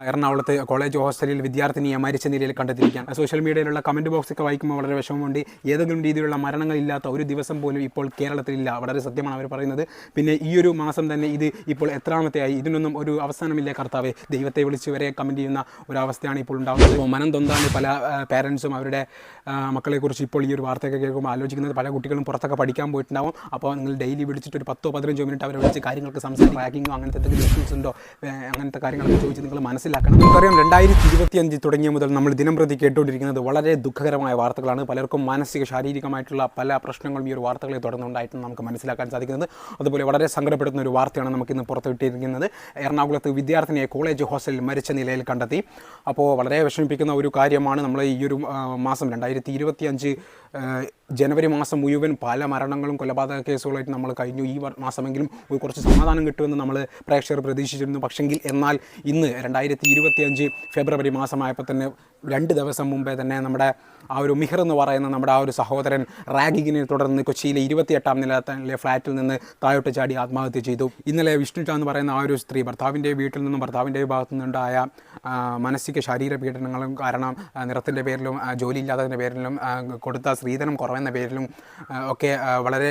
എറണാകുളത്ത് കോളേജ് ഹോസ്റ്റലിൽ വിദ്യാർത്ഥിനിയെ മരിച്ച നിലയിൽ കണ്ടെത്തിയിരിക്കുകയാണ്. സോഷ്യൽ മീഡിയയിലുള്ള കമന്റ് ബോക്സൊക്കെ വായിക്കുമ്പോൾ വളരെ വിഷമമുണ്ട്. ഏതെങ്കിലും രീതിയിലുള്ള മരണങ്ങളില്ലാത്ത ഒരു ദിവസം പോലും ഇപ്പോൾ കേരളത്തിലില്ല. വളരെ സത്യമാണ് അവർ പറയുന്നത്. പിന്നെ ഈ ഒരു മാസം തന്നെ ഇത് ഇപ്പോൾ എത്രാമത്തെയായി? ഇതിനൊന്നും ഒരു അവസാനമില്ല കർത്താവെ. ദൈവത്തെ വിളിച്ച് വരെ കമന്റ് ചെയ്യുന്ന ഒരു അവസ്ഥയാണ് ഇപ്പോൾ ഉണ്ടാകുന്നത് അപ്പോൾ മനം തൊന്താണ് പല പേരൻസും അവരുടെ മക്കളെക്കുറിച്ച് ഇപ്പോൾ ഈ ഒരു വാർത്തയൊക്കെ കേൾക്കുമ്പോൾ ആലോചിക്കുന്നത് പല കുട്ടികളും പുറത്തൊക്കെ പഠിക്കാൻ പോയിട്ടുണ്ടാവും. അപ്പോൾ നിങ്ങൾ ഡെയിലി വിളിച്ചിട്ട് ഒരു പത്തോ പതിനഞ്ചോ മിനിറ്റ് അവരെ വിളിച്ച് കാര്യങ്ങൾക്ക് സംസാരിക്കും റാങ്കിങ്ങോ അങ്ങനത്തെ എന്തെങ്കിലും ഇഷ്യൂസ് ഉണ്ടോ? അങ്ങനത്തെ കാര്യങ്ങളൊക്കെ ചോദിച്ച് നിങ്ങൾ മനസ്സിലാക്കണം. നമുക്കറിയാം രണ്ടായിരത്തി ഇരുപത്തിയഞ്ച് തുടങ്ങിയ മുതൽ നമ്മൾ ദിനം പ്രതി കേട്ടുകൊണ്ടിരിക്കുന്നത് വളരെ ദുഃഖകരമായ വാർത്തകളാണ്. പലർക്കും മാനസിക ശാരീരികമായിട്ടുള്ള പല പ്രശ്നങ്ങളും ഈ ഒരു വാർത്തകളെ തുടർന്നുണ്ടായിട്ടും നമുക്ക് മനസ്സിലാക്കാൻ സാധിക്കുന്നത്. അതുപോലെ വളരെ സങ്കടപ്പെടുന്ന ഒരു വാർത്തയാണ് നമുക്കിന്ന് പുറത്തുവിട്ടിരിക്കുന്നത്. എറണാകുളത്ത് വിദ്യാർത്ഥിനിയെ കോളേജ് ഹോസ്റ്റലിൽ മരിച്ച നിലയിൽ കണ്ടെത്തി. അപ്പോൾ വളരെ വിഷമിപ്പിക്കുന്ന ഒരു കാര്യമാണ് നമ്മൾ ഈ ഒരു മാസം രണ്ടായിരത്തി ഇരുപത്തിയഞ്ച് ജനുവരി മാസം മുഴുവൻ പല മരണങ്ങളും കൊലപാതക കേസുകളായിട്ട് നമ്മൾ കഴിഞ്ഞു. ഈ മാസമെങ്കിലും ഒരു കുറച്ച് സമാധാനം കിട്ടുമെന്ന് നമ്മൾ പ്രേക്ഷകർ പ്രതീക്ഷിച്ചിരുന്നു. പക്ഷെങ്കിൽ എന്നാൽ ഇന്ന് രണ്ടായിരത്തി ഫെബ്രുവരി മാസമായപ്പോൾ തന്നെ രണ്ട് ദിവസം മുമ്പേ തന്നെ നമ്മുടെ ആ ഒരു മിഹർ എന്ന് പറയുന്ന നമ്മുടെ ആ ഒരു സഹോദരൻ റാഗിങ്ങിനെ തുടർന്ന് കൊച്ചിയിലെ ഇരുപത്തിയെട്ടാം നിലത്തിലെ ഫ്ലാറ്റിൽ നിന്ന് താഴോട്ട് ചാടി ആത്മഹത്യ ചെയ്തു. ഇന്നലെ വിഷ്ണുജ എന്ന് പറയുന്ന ആ ഒരു സ്ത്രീ ഭർത്താവിന്റെ വീട്ടിൽ നിന്നും ഭർത്താവിന്റെ ഭാഗത്തു നിന്നുണ്ടായ മാനസിക ശാരീരിക പീഡനങ്ങളും കാരണം നിറത്തിന്റെ പേരിലും ജോലിയില്ലാത്തതിന്റെ പേരിലും കൊടുത്ത സ്ത്രീധനം കുറവെന്ന പേരിലും ഒക്കെ വളരെ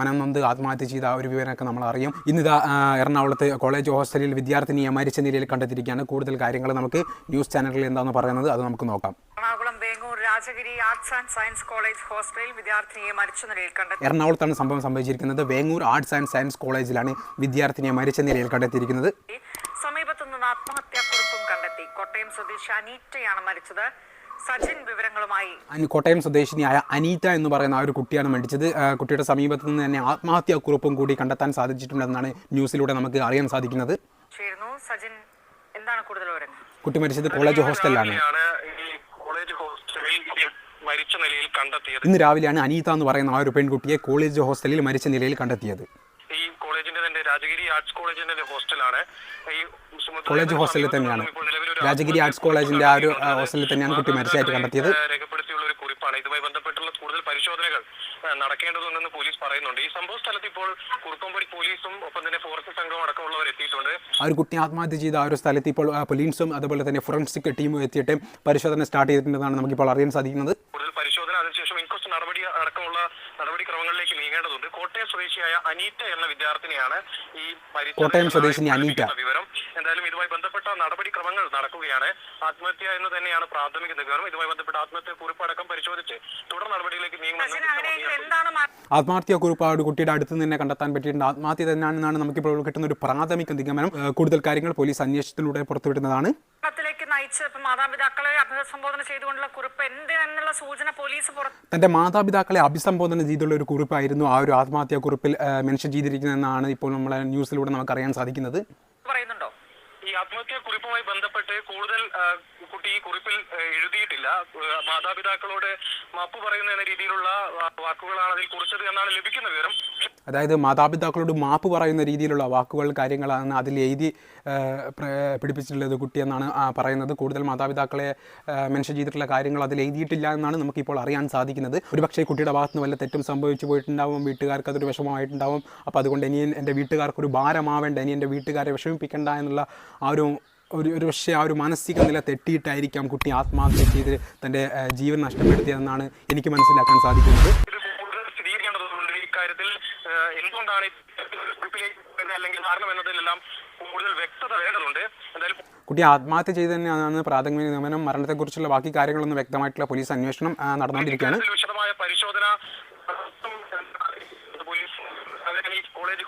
മനം നൊന്ത് ആത്മഹത്യ ചെയ്ത ഒരു വിവരമൊക്കെ നമ്മൾ അറിയും. ഇന്നിതാ എറണാകുളത്ത് കോളേജ് ഹോസ്റ്റലിൽ വിദ്യാർത്ഥിനിയെ മരിച്ച നിലയിൽ കണ്ടെത്തിയിരിക്കുകയാണ്. കൂടുതൽ കാര്യങ്ങൾ നമുക്ക് ന്യൂസ് ചാനലിൽ എന്താണെന്ന് പറയുന്നത് അത് നമുക്ക് നോക്കാം. Ernakulam Vengoor Rajagiri arts and science college ഹോസ്റ്റലിൽ വിദ്യാർത്ഥിനിയെ മരിച്ച നിലയിൽ കണ്ടെത്തി. എറണാകുളത്താണ് സംഭവം സംഭവിച്ചിരിക്കുന്നത്. വേങ്ങൂർ ആർട്സ് ആൻഡ് സയൻസ് കോളേജിലാണ് വിദ്യാർത്ഥിനിയെ മരിച്ച നിലയിൽ കണ്ടെത്തിയിരിക്കുന്നത്. സമീപത്തുനിന്ന് ആത്മഹത്യാക്കുറിപ്പും കണ്ടെത്തി. കോട്ടയം സ്വദേശി അനീറ്റയാണ് മരിച്ചത്. സജിൻ വിവരങ്ങളുമായി. കോട്ടയം സ്വദേശിനിയായ അനീറ്റ എന്ന് പറയുന്ന ആ ഒരു കുട്ടിയാണ് മരിച്ചത്. കുട്ടിയുടെ സമീപത്ത് നിന്ന് തന്നെ ആത്മഹത്യാക്കുറിപ്പും കൂടി കണ്ടെത്താൻ സാധിച്ചിട്ടുണ്ടെന്നാണ് ന്യൂസിലൂടെ നമുക്ക് അറിയാൻ സാധിക്കുന്നത്. ചേരുന്നു. സജിൻ എന്താണ് കൂടുതൽ വിവരങ്ങൾ? കുട്ടി മരിച്ചത് കോളേജ് ഹോസ്റ്റലിലാണ്. മരിച്ച നിലയിൽ കണ്ടെത്തിയത്. ഇന്ന് രാവിലെയാണ് അനീത എന്ന് പറയുന്ന ആ ഒരു പെൺകുട്ടിയെ കോളേജ് ഹോസ്റ്റലിൽ മരിച്ച നിലയിൽ കണ്ടെത്തിയത്. ഈ കോളേജിന്റെ തന്നെ രാജഗിരി ആർട്സ് കോളേജിന്റെ ഹോസ്റ്റലാണ്. ഈ കോളേജ് ഹോസ്റ്റലിൽ തന്നെയാണ്. രാജഗിരി ആർട്സ് കോളേജിന്റെ ആ ഒരു ഹോസ്റ്റലിൽ തന്നെയാണ് കുട്ടി മരിച്ചതായിട്ട് കണ്ടെത്തിയത്. രേഖപ്പെടുത്തിയുള്ള ഒരു കുറിപ്പാണ്. ഇതുമായി ബന്ധപ്പെട്ടുള്ള കൂടുതൽ പരിശോധനകൾ നടക്കേണ്ടതുണ്ടെന്ന് പോലീസ് പറയുന്നുണ്ട്. ഈ സംഭവ സ്ഥലത്ത് ഇപ്പോൾ കുറുപ്പംപടി പോലീസും ഒപ്പം തന്നെ ഫോറസ്റ്റ് സംഘവും അടക്കമുള്ളവർ എത്തിയിട്ടുണ്ട്. ആ ഒരു കുട്ടി ആത്മഹത്യ ചെയ്ത ആ ഒരു സ്ഥലത്ത് ഇപ്പോൾ പോലീസും അതുപോലെ തന്നെ ഫോറൻസിക് ടീമും എത്തിയിട്ട് പരിശോധന സ്റ്റാർട്ട് ചെയ്തിട്ടുണ്ടെന്നാണ് നമുക്കിപ്പോൾ അറിയാൻ സാധിക്കുന്നത്. കൂടുതൽ പരിശോധന അതിനുശേഷം ഇൻക്വസ്റ്റ് നടപടി അടക്കമുള്ള സ്വദേശിയായ അനീറ്റ എന്ന വിദ്യാർത്ഥിനിയാണ് ഈ കോട്ടയം സ്വദേശിനി അനീറ്റ. വിവരം. എന്തായാലും ഇതുമായി ബന്ധപ്പെട്ട നടപടിക്രമങ്ങൾ നടക്കുകയാണ്. ആത്മഹത്യ എന്ന് തന്നെയാണ് പ്രാഥമിക നിഗമനം. ഇതുമായി ബന്ധപ്പെട്ട ആത്മഹത്യ കുറിപ്പടക്കം പരിശോധിച്ച് തുടർ നടപടിയിലേക്ക് നീങ്ങുമെന്ന് അങ്ങനെയെങ്കിൽ എന്താണ് കുറിപ്പ് കുട്ടിയുടെ അടുത്ത് നിന്ന് തന്നെ കണ്ടെത്താൻ പറ്റിയിട്ടുണ്ട്. ആത്മഹത്യ തന്നെയാണെന്നാണ് നമുക്കിപ്പോൾ കിട്ടുന്ന ഒരു പ്രാഥമിക നിഗമനം. കൂടുതൽ കാര്യങ്ങൾ പോലീസ് അന്വേഷണത്തിലൂടെ പുറത്തുവിടുന്നതാണ്. ഇപ്പൊ മാതാപിതാക്കളെ അഭിസംബോധന ചെയ്തുകൊണ്ടുള്ള കുറിപ്പ് എന്തിനെന്നുള്ള സൂചന പോലീസ് പുറത്ത് തന്റെ മാതാപിതാക്കളെ അഭിസംബോധന ചെയ്തുള്ള ഒരു കുറിപ്പായിരുന്നു ആ ഒരു ആത്മഹത്യാ കുറിപ്പിൽ മെൻഷൻ ചെയ്തിരിക്കുന്നതെന്നാണ് ഇപ്പോൾ നമ്മളെ ന്യൂസിലൂടെ നമുക്ക് അറിയാൻ സാധിക്കുന്നത്. പറയുന്നുണ്ടോ? ഈ ആത്മഹത്യാ കുറിപ്പുമായി കുട്ടി ഈ കുറിപ്പിൽ എഴുതിയിട്ടില്ല. മാതാപിതാക്കളോട് മാപ്പ് പറയുന്ന എന്ന രീതിയിലുള്ള വാക്കുകളാണ് അതിൽ കുറിച്ചത് എന്നാണ് ലഭിക്കുന്ന വിവരം. അതായത് മാതാപിതാക്കളോട് മാപ്പ് പറയുന്ന രീതിയിലുള്ള വാക്കുകൾ കാര്യങ്ങളാണ് അതിൽ എഴുതി പിടിപ്പിച്ചിട്ടുള്ളത് കുട്ടിയെന്നാണ് പറയുന്നത്. കൂടുതൽ മാതാപിതാക്കളെ മെൻഷൻ ചെയ്തിട്ടുള്ള കാര്യങ്ങൾ അതിൽ എഴുതിയിട്ടില്ല എന്നാണ് നമുക്കിപ്പോൾ അറിയാൻ സാധിക്കുന്നത്. ഒരുപക്ഷേ കുട്ടിയുടെ ഭാഗത്ത് നിന്ന് വല്ല തെറ്റും സംഭവിച്ചു പോയിട്ടുണ്ടാവും വീട്ടുകാർക്ക് അതൊരു വിഷമമായിട്ടുണ്ടാവും. അപ്പോൾ അതുകൊണ്ട് ഇനി എന്റെ വീട്ടുകാർക്കൊരു ഭാരമാവേണ്ട ഇനി എന്റെ വീട്ടുകാരെ വിഷമിപ്പിക്കേണ്ട എന്നുള്ള ആ ഒരു ഒരു ഒരു പക്ഷേ ആ ഒരു മാനസിക നില തെറ്റിയിട്ടായിരിക്കാം കുട്ടി ആത്മഹത്യ ചെയ്ത് തന്റെ ജീവൻ നഷ്ടപ്പെടുത്തിയതെന്നാണ് എനിക്ക് മനസ്സിലാക്കാൻ സാധിക്കുന്നത്. ഇക്കാര്യത്തിൽ എന്തുകൊണ്ടാണ് അല്ലെങ്കിൽ കാരണം എന്നതിലെല്ലാം കൂടുതൽ വ്യക്തത വേണ്ടതുണ്ട്. എന്തായാലും കുട്ടി ആത്മഹത്യ ചെയ്ത് തന്നെയാണ് പ്രാഥമിക നിഗമനം മരണത്തെക്കുറിച്ചുള്ള ബാക്കി കാര്യങ്ങളൊന്നും വ്യക്തമായിട്ടുള്ള പോലീസ് അന്വേഷണം നടന്നുകൊണ്ടിരിക്കുകയാണ്. വിശദമായ പരിശോധന പോലീസ് അതിനാൽ ഈ കോളേജ്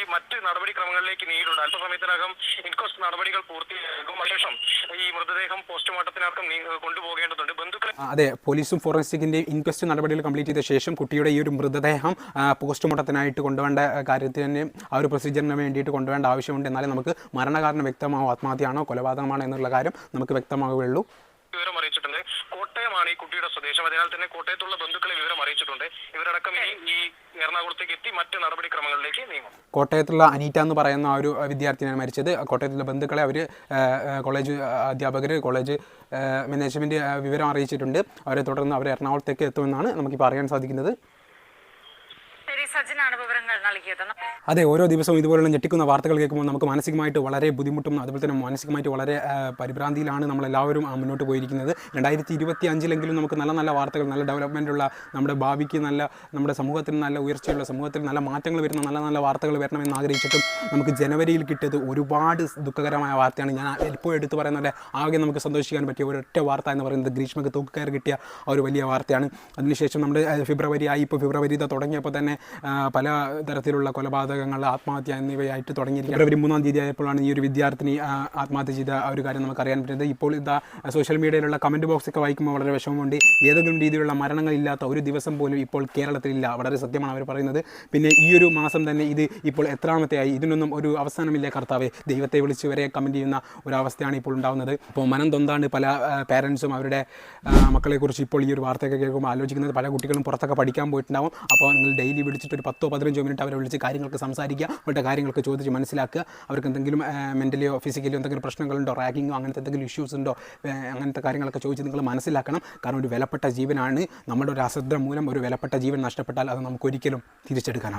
ഹോസ്റ്റലിലെത്തി മറ്റ് നടപടിക്രമങ്ങളിലേക്ക് നീങ്ങിയിട്ടുണ്ട്. അല്പസമയത്തിനകം ഇൻക്വസ്റ്റ് നടപടികൾ പൂർത്തിയാകും ശേഷം ഈ മൃതദേഹം പോസ്റ്റ്മോർട്ടത്തിനടക്കം നീ- കൊണ്ടുപോകേണ്ടതുണ്ട്. ബന്ധുക്കൾ അതെ പോലീസും ഫോറൻസിക്കിന്റെ ഇൻക്വസ്റ്റ് നടപടികൾ കംപ്ലീറ്റ് ചെയ്ത ശേഷം കുട്ടിയുടെ ഈ ഒരു മൃതദേഹം പോസ്റ്റ്മോർട്ടത്തിനായിട്ട് കൊണ്ടുവേണ്ട കാര്യത്തിന് ആ ഒരു പ്രൊസീജിയറിന് വേണ്ടിയിട്ട് കൊണ്ടുവേണ്ട ആവശ്യമുണ്ട്. എന്നാലേ നമുക്ക് മരണകാരണം വ്യക്തമാവും. ആത്മഹത്യയാണോ കൊലപാതകമാണോ എന്നുള്ള കാര്യം നമുക്ക് വ്യക്തമാവുകയുള്ളൂ. വിവരം അറിയിച്ചിട്ടുണ്ട്. കോട്ടയമാണ് ഈ കുട്ടിയുടെ സ്വദേശം. അതിനാൽ തന്നെ കോട്ടയത്തുള്ള ബന്ധുക്കളെ ഇവരടക്കം ഇനി ഈ എറണാകുളത്തേക്ക് എത്തി മറ്റ് നടപടിക്രമങ്ങളിലേക്ക് നീങ്ങും. കോട്ടയത്തുള്ള അനീറ്റ എന്ന് പറയുന്ന ആ ഒരു വിദ്യാർത്ഥിയാണ് മരിച്ചത്. കോട്ടയത്തുള്ള ബന്ധുക്കളെ അവർ കോളേജ് അധ്യാപകർ കോളേജ് മാനേജ്മെന്റ് വിവരം അറിയിച്ചിട്ടുണ്ട്. അവരെ തുടർന്ന് അവർ എറണാകുളത്തേക്ക് എത്തുമെന്നാണ് നമുക്കിപ്പോൾ അറിയാൻ സാധിക്കുന്നത്. ശരി സജ്ജനാണ് വിവരങ്ങൾ അതെ ഓരോ ദിവസവും ഇതുപോലുള്ള ഞെട്ടിക്കുന്ന വാർത്തകൾ കേൾക്കുമ്പോൾ നമുക്ക് മാനസികമായിട്ട് വളരെ ബുദ്ധിമുട്ടും അതുപോലെ തന്നെ മാനസികമായിട്ട് വളരെ പരിഭ്രാന്തിയിലാണ് നമ്മളെല്ലാവരും മുന്നോട്ട് പോയിരിക്കുന്നത്. രണ്ടായിരത്തി ഇരുപത്തി അഞ്ചിലെങ്കിലും നമുക്ക് നല്ല നല്ല വാർത്തകൾ നല്ല ഡെവലപ്മെന്റ് ഉള്ള നമ്മുടെ ഭാവിക്ക് നല്ല നമ്മുടെ സമൂഹത്തിന് നല്ല ഉയർച്ചയുള്ള സമൂഹത്തിൽ നല്ല മാറ്റങ്ങൾ വരുന്ന നല്ല നല്ല വാർത്തകൾ വരണമെന്ന് ആഗ്രഹിച്ചിട്ടും നമുക്ക് ജനുവരിയിൽ കിട്ടിയത് ഒരുപാട് ദുഃഖകരമായ വാർത്തയാണ്. ഞാൻ ഇപ്പോൾ എടുത്തു പറയുന്നത് ആകെ നമുക്ക് സന്തോഷിക്കാൻ പറ്റിയ ഒരൊറ്റ വാർത്ത എന്ന് പറയുന്നത് ഗ്രീഷ്മക്ക് തൂക്കുകയർ കിട്ടിയ ഒരു വലിയ വാർത്തയാണ്. അതിനുശേഷം നമ്മുടെ ഫെബ്രുവരി ആയി ഇപ്പോൾ ഫെബ്രുവരി തുടങ്ങിയപ്പോൾ തന്നെ പല പല തരത്തിലുള്ള കൊലപാതകങ്ങൾ ആത്മഹത്യ എന്നിവയായിട്ട് തുടങ്ങിയിരിക്കുക ഫെബ്രുവരി മൂന്നാം തീയതി ആയപ്പോഴാണ് ഈ ഒരു വിദ്യാർത്ഥിനി ആത്മഹത്യ ചെയ്ത ആ ഒരു കാര്യം നമുക്ക് അറിയാൻ പറ്റുന്നത്. ഇപ്പോൾ ഇതാ സോഷ്യൽ മീഡിയയിലുള്ള കമന്റ് ബോക്സ് ഒക്കെ വായിക്കുമ്പോൾ വളരെ വിഷമമുണ്ട്. ഏതെങ്കിലും രീതിയിലുള്ള മരണങ്ങളില്ലാത്ത ഒരു ദിവസം പോലും ഇപ്പോൾ കേരളത്തിലില്ല. വളരെ സത്യമാണ് അവർ പറയുന്നത്. പിന്നെ ഈ ഒരു മാസം തന്നെ ഇത് ഇപ്പോൾ എത്രാമത്തെ ആയി ഇതിനൊന്നും ഒരു അവസാനമില്ല കർത്താവെ. ദൈവത്തെ വിളിച്ച് വരെ കമന്റ് ചെയ്യുന്ന ഒരവസ്ഥയാണ് ഇപ്പോൾ ഉണ്ടാകുന്നത് ഇപ്പോൾ മനം തൊന്താണ്ട് പല പേരൻസും അവരുടെ മക്കളെക്കുറിച്ച് ഇപ്പോൾ ഈ ഒരു വാർത്തയൊക്കെ കേൾക്കുമ്പോൾ ആലോചിക്കുന്നത് പല കുട്ടികളും പുറത്തൊക്കെ പഠിക്കാൻ പോയിട്ടുണ്ടാവും. അപ്പോൾ നിങ്ങൾ ഡെയിലി വിളിച്ചിട്ട് ഒരു പത്തോ പതിനഞ്ചോ മിനിറ്റ് അവരെ വിളിച്ച് കാര്യങ്ങൾക്ക് സംസാരിക്കുക അവരുടെ കാര്യങ്ങളൊക്കെ ചോദിച്ച് മനസ്സിലാക്കുക. അവർക്ക് എന്തെങ്കിലും മെന്റലിയോ ഫിസിക്കലിയോ എന്തെങ്കിലും പ്രശ്നങ്ങളുണ്ടോ റാഗിങ്ങോ അങ്ങനത്തെ എന്തെങ്കിലും ഇഷ്യൂസ് ഉണ്ടോ അങ്ങനത്തെ കാര്യങ്ങളൊക്കെ ചോദിച്ച് നിങ്ങൾ മനസ്സിലാക്കണം. കാരണം ഒരു വിലപ്പെട്ട ജീവനാണ്. നമ്മുടെ ഒരു അശ്രദ്ധ മൂലം ഒരു വിലപ്പെട്ട ജീവൻ നഷ്ടപ്പെട്ടാൽ അത് നമുക്ക് ഒരിക്കലും തിരിച്ചെടുക്കാനാവില്ല.